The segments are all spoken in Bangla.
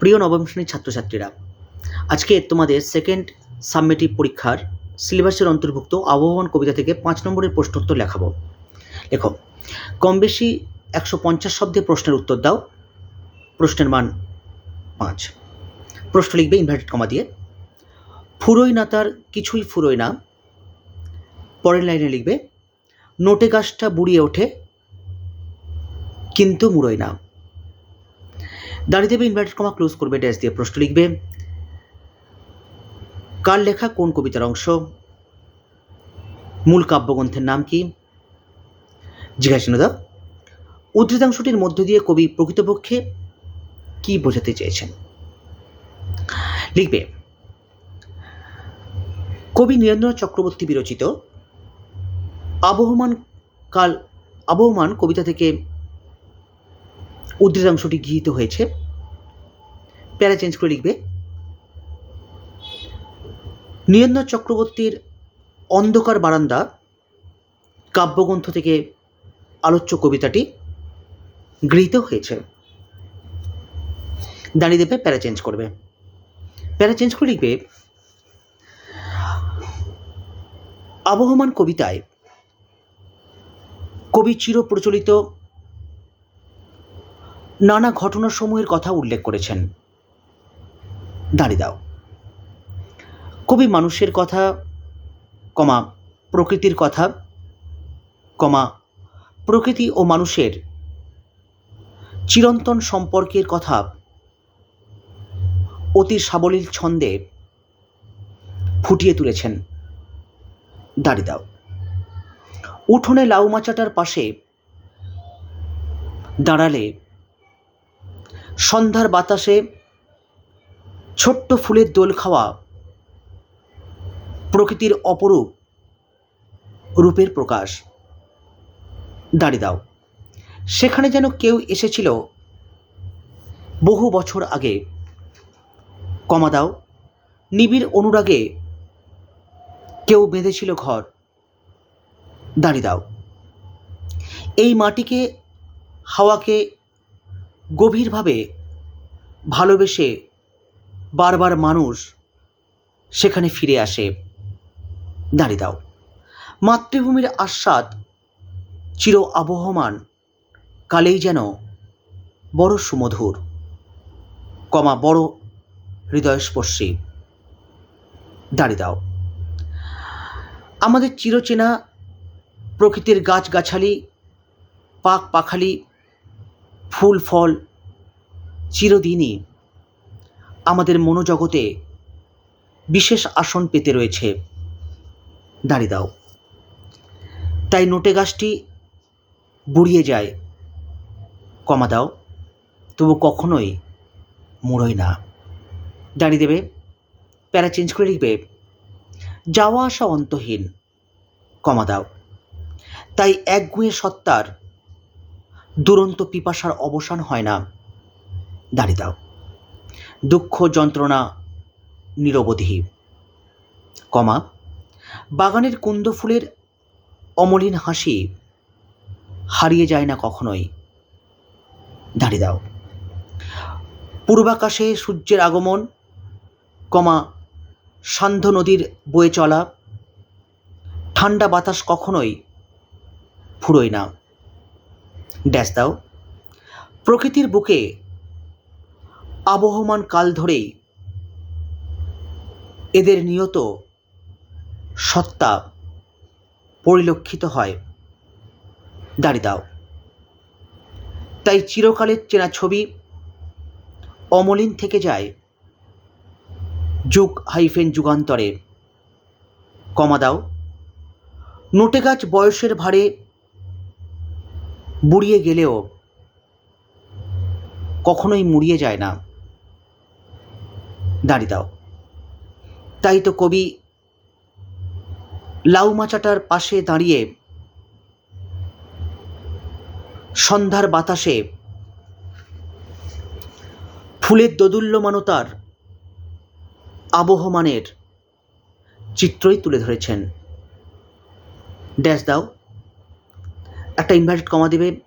প্রিয় নবম শ্রেণির ছাত্রছাত্রীরা, আজকে তোমাদের সেকেন্ড সাবমেটিভ পরীক্ষার সিলেবাসের অন্তর্ভুক্ত আবহমান কবিতা থেকে পাঁচ নম্বরের প্রশ্নোত্তর লেখাবো। লেখো, কম বেশি একশো পঞ্চাশ শব্দে প্রশ্নের উত্তর দাও। প্রশ্নের মান পাঁচ। প্রশ্ন লিখবে ইনভার্টেড কমা দিয়ে। ফুরোই না তার কিছুই ফুরোই না। পরের লাইনে লিখবে, নোটে গাছটা বুড়িয়ে ওঠে, কিন্তু মুড়োয় না। দাঁড়িয়ে দেবে ইনভার্টেড কমা ক্লোজ করবে, ড্যাশ দিয়ে প্রশ্ন লিখবে। কার লেখা কোন কবিতার অংশ? মূল কাব্যগ্রন্থের নাম কি? জিজ্ঞাসা দাও। উদ্ধৃতাংশটির মধ্য দিয়ে কবি প্রকৃতপক্ষে কি বোঝাতে চেয়েছেন? লিখবে, কবি নীরেন্দ্রনাথ চক্রবর্তী বিরচিত আবহমান কাল, আবহমান কবিতা থেকে উদ্ধৃতাংশটি গৃহীত হয়েছে। প্যারা চেঞ্জ করে লিখবে। নীরেন্দ্র চক্রবর্তীর অন্ধকার বারান্দা কাব্যগ্রন্থ থেকে আলোচ্য কবিতাটি গৃহীত হয়েছে। দাঁড়িয়ে দেবে প্যারা চেঞ্জ করবে। প্যারা চেঞ্জ করে লিখবে, আবহমান কবিতায় কবি চির প্রচলিত নানা ঘটনাসমূহের কথা উল্লেখ করেছেন। দাঁড়িয়ে দাও। কবি মানুষের কথা, কমা প্রকৃতির কথা, কমা প্রকৃতি ও মানুষের চিরন্তন সম্পর্কের কথা, অতি সাবলীল ছন্দে ফুটিয়ে তুলেছেন। দাঁড়িয়ে দাও। উঠোনে লাউ মাচাটার পাশে দাঁড়ালে সন্ধ্যার বাতাসে ছোট্ট ফুলের দোল খাওয়া প্রকৃতির অপরূপ রূপের প্রকাশ। দাঁড়িয়ে দাও। সেখানে যেন কেউ এসেছিল বহু বছর আগে। কমা দাও। নিবিড় অনুরাগে কেউ বেঁধেছিল ঘর। দাঁড়িয়ে দাও। এই মাটিকে, হাওয়াকে গভীরভাবে ভালোবেসে বারবার মানুষ সেখানে ফিরে আসে। দাঁড়িয়ে দাও। মাতৃভূমির আস্বাদ চির আবহমান, কালেই যেন বড় সুমধুর। কমা বড় হৃদয়স্পর্শী। দাঁড়িয়ে দাও। আমাদের চিরচেনা প্রকৃতির গাছগাছালি, পাক পাখালি, ফুল ফল চিরদিনই আমাদের মনোজগতে বিশেষ আসন পেতে রয়েছে। দাঁড়িয়ে দাও। তাই নোটে গাছটি বুড়িয়ে যায়। কমা দাও। তবু কখনোই মুড়োয় না। দাঁড়িয়ে দেবে। প্যারা চেঞ্জ করে লিখবে, যাওয়া আসা অন্তহীন। কমা দাও। তাই একগুঁয়ে সত্তার দুরন্ত পিপাসার অবসান হয় না। দাঁড়িয়ে দাও। দুঃখ যন্ত্রণা নিরবধি। কমা, বাগানের কুন্দ ফুলের অমলিন হাসি হারিয়ে যায় না কখনোই। দাঁড়িয়ে দাও। পূর্বাকাশে সূর্যের আগমন, কমা, সান্ধ্য নদীর বয়ে চলা, ঠান্ডা বাতাস কখনোই ফুরোয় না। ড্যাশ দাও। প্রকৃতির বুকে আবহমান কাল ধরেই এদের নিয়ত সত্তা পরিলক্ষিত হয়। দাঁড়িয়ে দাও। তাই চিরকালের চেনা ছবি অমলিন থেকে যায় যুগ হাইফেন যুগান্তরে। কমা দাও। নোটে গাছ বয়সের ভারে বুড়িয়ে গেলেও কখনোই মুড়িয়ে যায় না। দাঁড়িয়ে দাও। তাই তো কবি লাউ মাচাটার পাশে দাঁড়িয়ে সন্ধ্যার বাতাসে ফুলের দোদুল্যমানতার আবহমানের চিত্রই তুলে ধরেছেন। ড্যাশ দাও। একটা ইনভার্টেড কমা দেবে।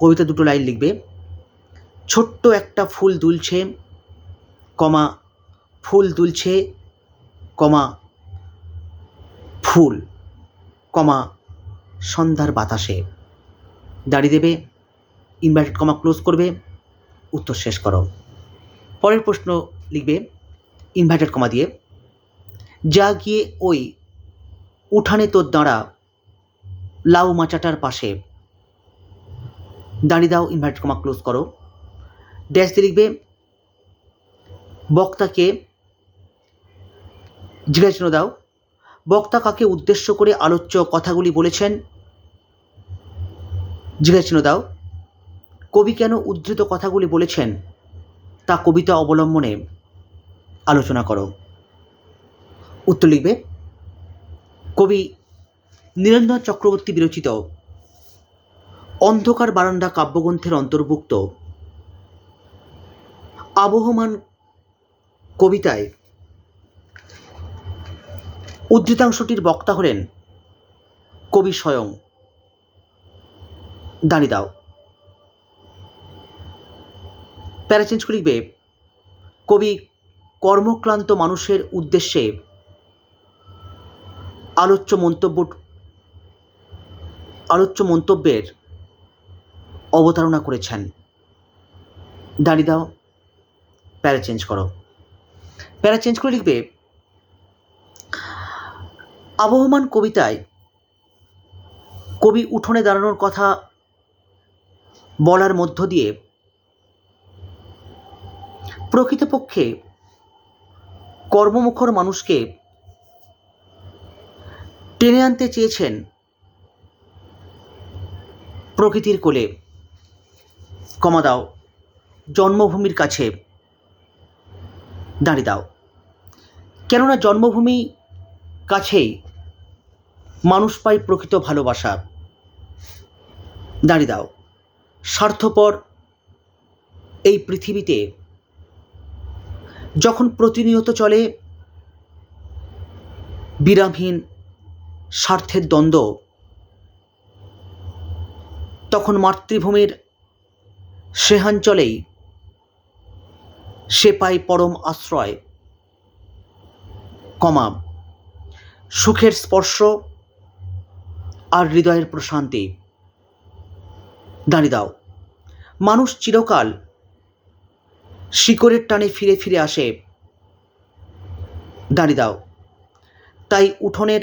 কবিতা দুটো লাইন লিখবে। ছোট্ট একটা ফুল দুলছে। কমা, ফুল তুলছে কমা, ফুল কমা, সন্ধ্যার বাতাসে। দাঁড়িয়ে দেবে ইনভার্টেড কমা ক্লোজ করবে, উত্তর শেষ করো। পরের প্রশ্ন লিখবে ইনভার্টেড কমা দিয়ে যা গিয়ে ওই উঠানে তোর দাঁড়া, লাউ মাচাটার পাশে। দাঁড়িয়ে দাও ইনভার্টেড কমা ক্লোজ করো। ড্যাশ দিয়ে লিখবে বক্তাকে জিজ্ঞাসা দাও। বক্তা কাকে উদ্দেশ্য করে আলোচ্য কথাগুলি বলেছেন? জিজ্ঞাসা দাও। কবি কেন উদ্ধৃত কথাগুলি বলেছেন? তা কবিতা অবলম্বনে আলোচনা করো। উত্তর লিখবে, কবি নীরেন্দ্রনাথ চক্রবর্তী বিরচিত অন্ধকার বারান্দা কাব্যগ্রন্থের অন্তর্ভুক্ত আবহমান কবিতায় উদ্ধৃতাংশটির বক্তা হলেন কবি স্বয়ং দাঁড়িয়ে দাও। প্যারাচেঞ্জ লিখবে, কবি কর্মক্লান্ত মানুষের উদ্দেশ্যে আলোচ্য মন্তব্য, আলোচ্য মন্তব্যের অবতারণা করেছেন। দাঁড়িয়ে দাও, প্যারা চেঞ্জ করো। প্যারা চেঞ্জ করে লিখবে? আবহমান কবিতায় কবি উঠোনে দাঁড়ানোর কথা বলার মধ্য দিয়ে প্রকৃতপক্ষে কর্মমুখর মানুষকে টেনে আনতে চেয়েছেন প্রকৃতির কোলে। কমা দাও, জন্মভূমির কাছে দাঁড়িয়ে দাও। কেননা জন্মভূমি কাছেই মানুষ পায় প্রকৃত ভালোবাসা। দাঁড়িয়ে দাও। স্বার্থপর এই পৃথিবীতে যখন প্রতিনিয়ত চলে বিরামহীন স্বার্থের দ্বন্দ্ব, তখন মাতৃভূমির সেহাঞ্চলেই সে পায় পরম আশ্রয়। কমা, সুখের স্পর্শ আর হৃদয়ের প্রশান্তি। দাঁড়িয়ে দাও। মানুষ চিরকাল শিকড়ের টানে ফিরে ফিরে আসে। দাঁড়িয়ে দাও। তাই উঠোনের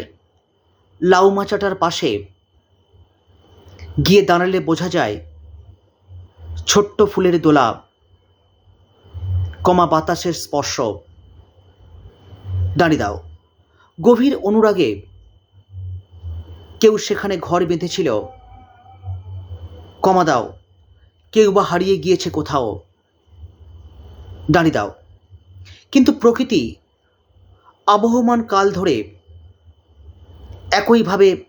লাউ মাচাটার পাশে গিয়ে দাঁড়ালে বোঝা যায়, ছোট্ট ফুলের দোলা কমা বাতাসের স্পর্শ। দাঁড়িয়ে দাও। গভীর অনুরাগে কেউ সেখানে ঘর বেঁধেছিল। কমা দাও। কেউ বা হারিয়ে গিয়েছে কোথাও। দাঁড়িয়ে দাও। কিন্তু প্রকৃতি আবহমান কাল ধরে একইভাবে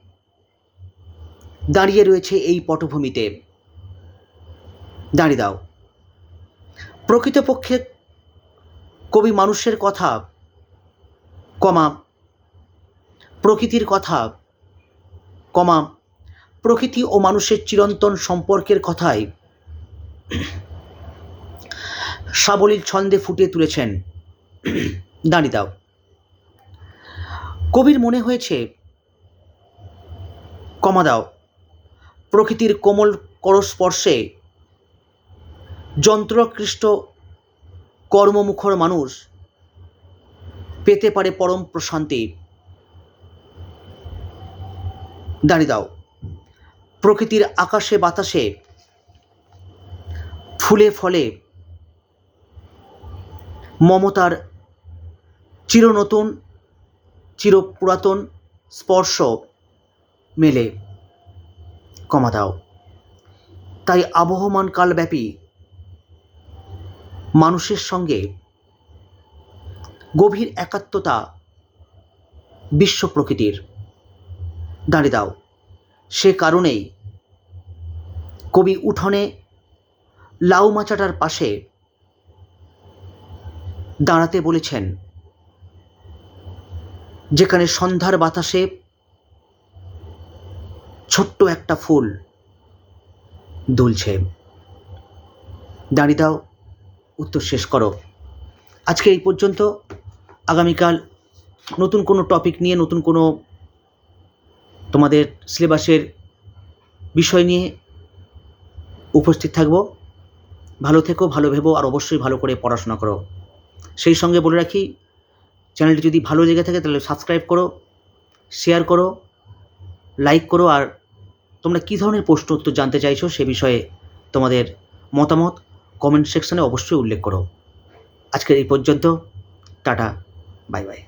দাঁড়িয়ে রয়েছে এই পটভূমিতে। দাঁড়িয়ে দাও। প্রকৃতপক্ষে কবি মানুষের কথা, কমা, প্রকৃতির কথা, কমা, প্রকৃতি ও মানুষের চিরন্তন সম্পর্কের কথাই সাবলীল ছন্দে ফুটিয়ে তুলেছেন। দাঁড়িয়ে দাও। কবির মনে হয়েছে, কমা দাও, প্রকৃতির কোমল করস্পর্শে যন্ত্রকৃষ্ট কর্মমুখর মানুষ পেতে পারে পরম প্রশান্তি। দাঁড়িয়ে দাও। প্রকৃতির আকাশে বাতাসে, ফুলে ফলে মমতার চিরনতুন, চিরপুরাতন স্পর্শ মেলে। কমা দাও। তাই আবহমান কালব্যাপী মানুষের সঙ্গে গভীর একাত্মতা বিশ্ব প্রকৃতির। দাঁড়িয়ে দাও। সে কারণেই কবি উঠোনে লাউ মাচাটার পাশে দাঁড়াতে বলেছেন, যেখানে সন্ধ্যার বাতাসে ছোট্ট একটা ফুল দুলছে। দাঁড়িয়ে দাও। উত্তর শেষ করো। আজকে এই পর্যন্ত। আগামীকাল নতুন কোনো টপিক নিয়ে, নতুন কোনো তোমাদের সিলেবাসের বিষয় নিয়ে উপস্থিত থাকব। ভালো থেকো, ভালো ভেবো, আর অবশ্যই ভালো করে পড়াশোনা করো। সেই সঙ্গে বলে রাখি চ্যানেলটি যদি ভালো লেগে থাকে, তাহলে সাবস্ক্রাইব করো শেয়ার করো লাইক করো, আর তোমরা কী ধরনের প্রশ্ন উত্তর জানতে চাইছো সে বিষয়ে তোমাদের মতামত কমেন্ট সেকশনে অবশ্যই উল্লেখ করো। আজকের এই পর্যন্ত টাটা বাই বাই